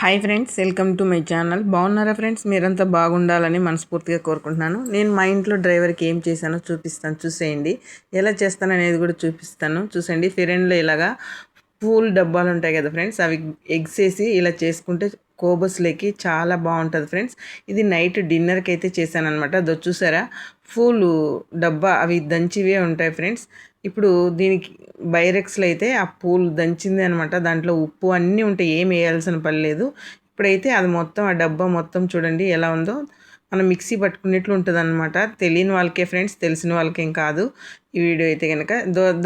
Hi friends welcome to my channel. బాగున్నారా friends? మీరంతా బాగుండాలని మనస్ఫూర్తిగా కోరుకుంటున్నాను. నేను మా ఇంట్లో డ్రైవర్కి ఏం చేశానో చూపిస్తాను. చూసేయండి. ఎలా చేస్తాను అనేది కూడా చూపిస్తాను. చూసేయండి. ఫిరెండ్లో ఇలాగా పూల్ డబ్బాలు ఉంటాయి కదా ఫ్రెండ్స్ అవి ఎగ్స్ వేసి ఇలా చేసుకుంటే కోబస్లోకి చాలా బాగుంటుంది ఫ్రెండ్స్. ఇది నైట్ డిన్నర్కి అయితే చేశాను అనమాట చూసారా? ఫూల్ డబ్బా అవి దంచివే ఉంటాయి ఫ్రెండ్స్. ఇప్పుడు దీనికి బైరెక్స్లో అయితే ఆ పూలు దంచింది అనమాట దాంట్లో ఉప్పు అన్నీ ఉంటాయి ఏం వేయాల్సిన పని లేదు. ఇప్పుడైతే అది మొత్తం ఆ డబ్బా మొత్తం చూడండి ఎలా ఉందో. మనం మిక్సీ పట్టుకున్నట్లు ఉంటుంది అనమాట తెలియని వాళ్ళకే ఫ్రెండ్స్ తెలిసిన వాళ్ళకేం కాదు. ఈ వీడియో అయితే కనుక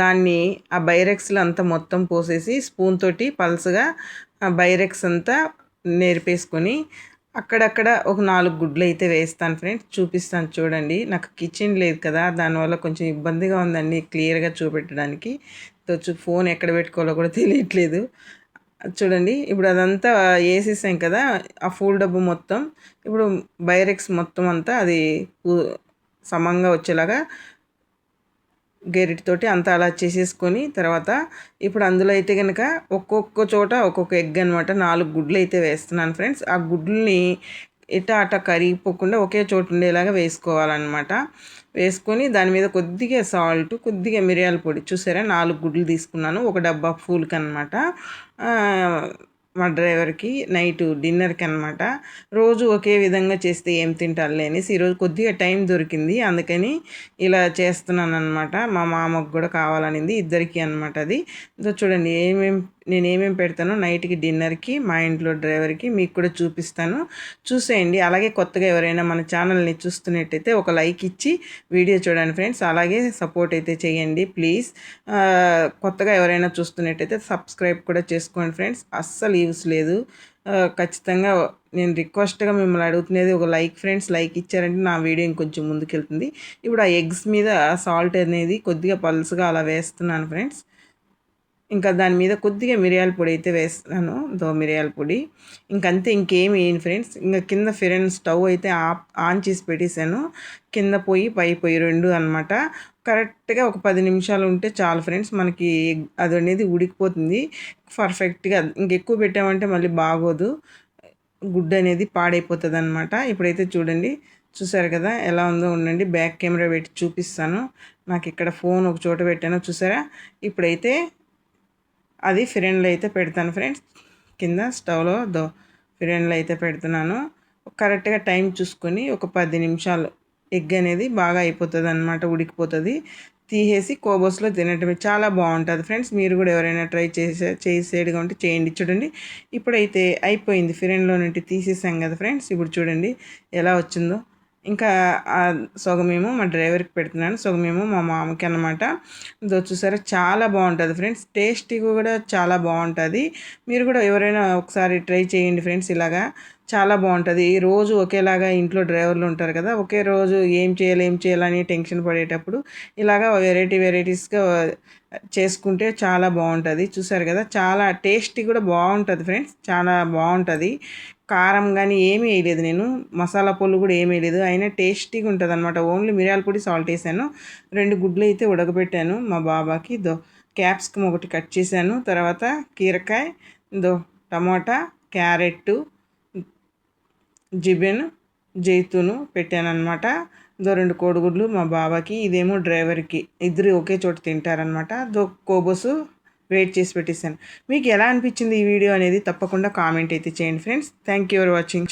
దాన్ని ఆ బైరెక్స్లో అంతా మొత్తం పోసేసి స్పూన్ తోటి పల్సగా ఆ బైరెక్స్ అంతా నేర్పేసుకొని అక్కడక్కడ ఒక నాలుగు గుడ్లు అయితే వేస్తాను ఫ్రెండ్స్ చూపిస్తాను చూడండి. నాకు కిచెన్ లేదు కదా దానివల్ల కొంచెం ఇబ్బందిగా ఉందండి క్లియర్గా చూపెట్టడానికి. ఫోన్ ఎక్కడ పెట్టుకోవాలో కూడా తెలియట్లేదు. చూడండి ఇప్పుడు అదంతా వేసేసాం కదా ఆ ఫూల్ డబ్బు మొత్తం. ఇప్పుడు బైరెక్స్ మొత్తం అంతా అది సమంగా వచ్చేలాగా గెరిటితోటి అంతా అలా చేసేసుకొని తర్వాత ఇప్పుడు అందులో అయితే కనుక ఒక్కొక్క చోట ఒక్కొక్క ఎగ్ అనమాట నాలుగు గుడ్లు అయితే వేస్తున్నాను ఫ్రెండ్స్. ఆ గుడ్లని ఇట అట కరిగిపోకుండా ఒకే చోటు ఉండేలాగా వేసుకోవాలన్నమాట. వేసుకొని దాని మీద కొద్దిగా సాల్ట్ కొద్దిగా మిరియాల పొడి చూసారా? నాలుగు గుడ్లు తీసుకున్నాను ఒక డబ్బా ఫూల్కి అనమాట మా డ్రైవర్కి నైట్ డిన్నర్కి అనమాట రోజు ఒకే విధంగా చేస్తే ఏం తింటారులే అనేసి ఈరోజు కొద్దిగా టైం దొరికింది. అందుకని ఇలా చేస్తున్నాను అనమాట మా మామకు కూడా కావాలనింది ఇద్దరికి అనమాట అది. చూడండి ఏమేమి నేను ఏమేమి పెడతానో నైట్కి డిన్నర్కి మా ఇంట్లో డ్రైవర్కి మీకు కూడా చూపిస్తాను. చూసేయండి. అలాగే కొత్తగా ఎవరైనా మన ఛానల్ని చూస్తున్నట్టయితే ఒక లైక్ ఇచ్చి వీడియో చూడండి ఫ్రెండ్స్. అలాగే సపోర్ట్ అయితే చేయండి ప్లీజ్. కొత్తగా ఎవరైనా చూస్తున్నట్టయితే సబ్స్క్రైబ్ కూడా చేసుకోండి ఫ్రెండ్స్. అస్సలు యూస్ లేదు. ఖచ్చితంగా నేను రిక్వెస్ట్గా మిమ్మల్ని అడుగుతున్నది ఒక లైక్ ఫ్రెండ్స్. లైక్ ఇచ్చారంటే నా వీడియో ఇంకొంచెం ముందుకెళ్తుంది. ఇప్పుడు ఆ ఎగ్స్ మీద సాల్ట్ అనేది కొద్దిగా పల్స్గా అలా వేస్తున్నాను ఫ్రెండ్స్. ఇంకా దాని మీద కొద్దిగా మిరియాల పొడి అయితే వేస్తాను దో మిరియాల పొడి. ఇంకంతే ఇంకేం వేయను ఫ్రెండ్స్ ఇంకా కింద ఫిరెన్ స్టవ్ అయితే ఆన్ చేసి పెట్టేశాను. కింద పోయి పై పొయ్యి రెండు అనమాట కరెక్ట్గా ఒక పది నిమిషాలు ఉంటే చాలు ఫ్రెండ్స్ మనకి అది అనేది ఉడికిపోతుంది. పర్ఫెక్ట్గా ఇంకెక్కువ పెట్టామంటే మళ్ళీ బాగోదు. గుడ్డు అనేది పాడైపోతుంది అనమాట ఇప్పుడైతే చూడండి చూసారు కదా ఎలా ఉందో ఉండండి. బ్యాక్ కెమెరా పెట్టి చూపిస్తాను. నాకు ఇక్కడ ఫోన్ ఒక చోట పెట్టాను చూసారా? ఇప్పుడైతే అది ఫిరెన్లో అయితే పెడతాను ఫ్రెండ్స్. కింద స్టవ్లో దో ఫిరెన్లో అయితే పెడుతున్నాను. కరెక్ట్గా టైం చూసుకొని ఒక పది నిమిషాలు ఎగ్ అనేది బాగా అయిపోతుంది అనమాట ఉడికిపోతుంది. తీసేసి కోబోస్లో తినటమే చాలా బాగుంటుంది ఫ్రెండ్స్. మీరు కూడా ఎవరైనా ట్రై చేసే చేసేడుగా ఉంటే చేయండి. చూడండి ఇప్పుడైతే అయిపోయింది. ఫిరెన్లో నుండి తీసేసాం కదా ఫ్రెండ్స్. ఇప్పుడు చూడండి ఎలా వచ్చిందో. ఇంకా సగమేమో మా డ్రైవర్కి పెడుతున్నాను. సగమేమో మా మామకి అనమాట ఇది చూసారా చాలా బాగుంటుంది ఫ్రెండ్స్. టేస్టీ కూడా చాలా బాగుంటుంది. మీరు కూడా ఎవరైనా ఒకసారి ట్రై చేయండి ఫ్రెండ్స్ ఇలాగా. చాలా బాగుంటుంది. రోజు ఒకేలాగా ఇంట్లో డ్రైవర్లు ఉంటారు కదా ఒకే రోజు ఏం చేయాలి ఏం చేయాలని టెన్షన్ పడేటప్పుడు ఇలాగా వెరైటీ వెరైటీస్గా చేసుకుంటే చాలా బాగుంటుంది. చూసారు కదా చాలా టేస్టీ కూడా బాగుంటుంది ఫ్రెండ్స్. చాలా బాగుంటుంది. కారం కానీ ఏమీ వేయలేదు నేను. మసాలా పొల్లు కూడా ఏమీ వేయలేదు. అయినా టేస్టీగా ఉంటుంది అనమాట ఓన్లీ మిరియాల పొడి సాల్ట్ వేసాను. రెండు గుడ్లు అయితే ఉడకబెట్టాను మా బాబాకి. దో క్యాప్సికమ్ ఒకటి కట్ చేశాను. తర్వాత కీరకాయ దో టమాటా క్యారెట్ జిబెన్ జైతును పెట్టాను అనమాట దో రెండు కోడిగుడ్లు మా బాబాకి. ఇదేమో డ్రైవర్కి. ఇద్దరు ఒకే చోట తింటారనమాట దో కోబోసు వెయిట్ చేసి పెట్టేశాను. మీకు ఎలా అనిపించింది ఈ వీడియో అనేది తప్పకుండా కామెంట్ అయితే చేయండి friends. Thank you for watching